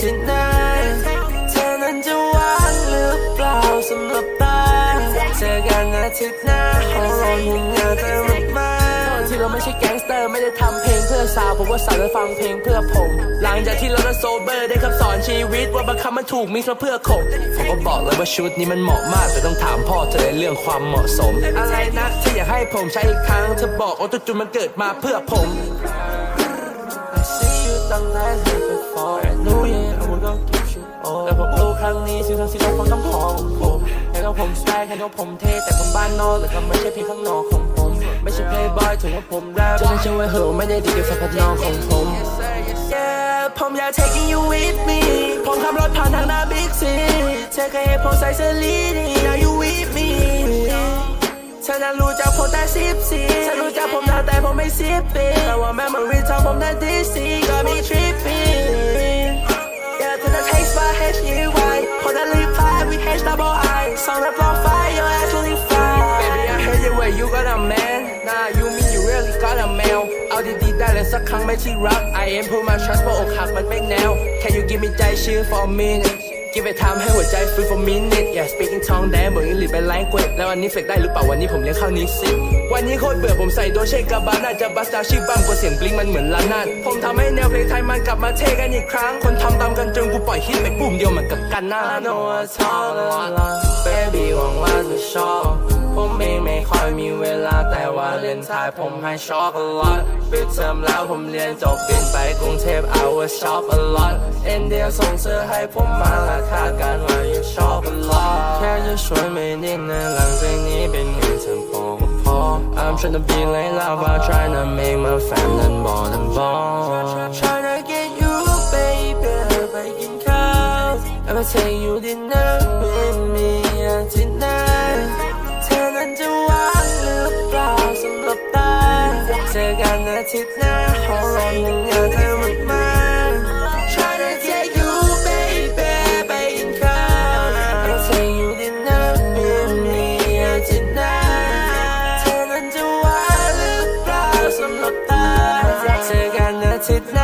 tonight เธอนั้นจะว่างหรือเปล่าสำหรับตาเจอกันอาทิตย์หน้าขอร้เงหุ่นงานเธอมากมาที่เราไม่ใช่แก๊งสเตอร์ไม่ได้ทำเพลงเพื่อสาวผมว่าสาวจะฟังเพลงเพื่อผม หลังจากที่เราได้นโซเบอร์ได้คำสอนชีวิตว่าบางคำมันถูกมิสมาเพื่อขมผมก็บอกเลยว่าชุดนี้มันเหมาะมากแต่ต้องถามพ่อเธอในเรื่องความเหมาะสม อะไรนะที่อยากให้ผมใช้อีกครั้งเธอบอกว่าตุจุมันเกิดมาเพื่อผม I see you ตั้งนาน ผมรู้ครั้งนี้สิ่งทั้งสิ้นต้องฟังคำขอของผมให้ต้องผมสวยให้ต้องผมเท่แต่ผมบ้านนอกแต่ก็ไม่ใช่เพียงข้างนอกของผม ไม่ใช่ playboy ถึงว่าผมแรปจะไม่ใช่ว่าเหอไม่ได้ดีกับสักพันนองของผม Yeah ผมอยาก taking you with me ผมขับรถผ่านทางหน้า big city เธอเคยเห็นผมใส่เสื้อลีดี Now you with me เธอนั้นรู้จักผมแต่สิบสี่เธอรู้จักผมนานแต่ผมไม่สิบปีแต่ว่า memory ทำผมนั้นดีสีก็มี trip ดีๆได้เลยสักครั้งไม่ที่รัก I am put my trust เพราะอกหักมันไม่แนว Can you give me ใจชื้อ for a minute Give it time ให้หัวใจฟื้น for minute Yeah speaking tongue แดงบอกอังกฤษเป็น language แล้ววันนี้เฟกได้หรือเปล่าวันนี้ผมเลี้ยงข้าวนิสิ วันนี้โคตรเบื่อผมใส่โดเช่กาบาน่าจะบัสตาชื่อบ้างกว่าเสียงบลิงมันเหมือนลานาดผมทำให้แนวเพลงไทยมันกลับมาเท่กันอีกครั้ง คนทำตามกันจนกูปล่อยฮิตไปปุ่มเดียวเหมือนกับกันหน้า I know it's all along baby หวังว่าจะชอบ ผมเองไม่ค่อยมีเวลาแต่ว่าเล่นทายผมให้ช็อก a lot ปิดเทอมแล้วผมเรียนจบบินไปกรุงเทพ I was shop a lot เอ็นเดียส่งเสื้อให้ผมมาราคากันว่า you shop a lot แค่จะชวนไม่นิดนะหลังจากนี้เป็นเงินเทอมโปก็พอ I'm tryna be like lava tryna make my fam นั้นบอลนั้นบอล Tryna get you baby ไปกินข้าว I'ma take you dinner with me ทิตย์หน้าขอมยังอยากเธอมากมาก Try to get you baby ไปกินข้าวเราจะอยู่ดินเน้ร์เมื่อมีอาทิตย์หน้าเธอนั้นจะว่าหรือเปล่าสำหรับตาอยากเจอกันอาทิตย์หน้า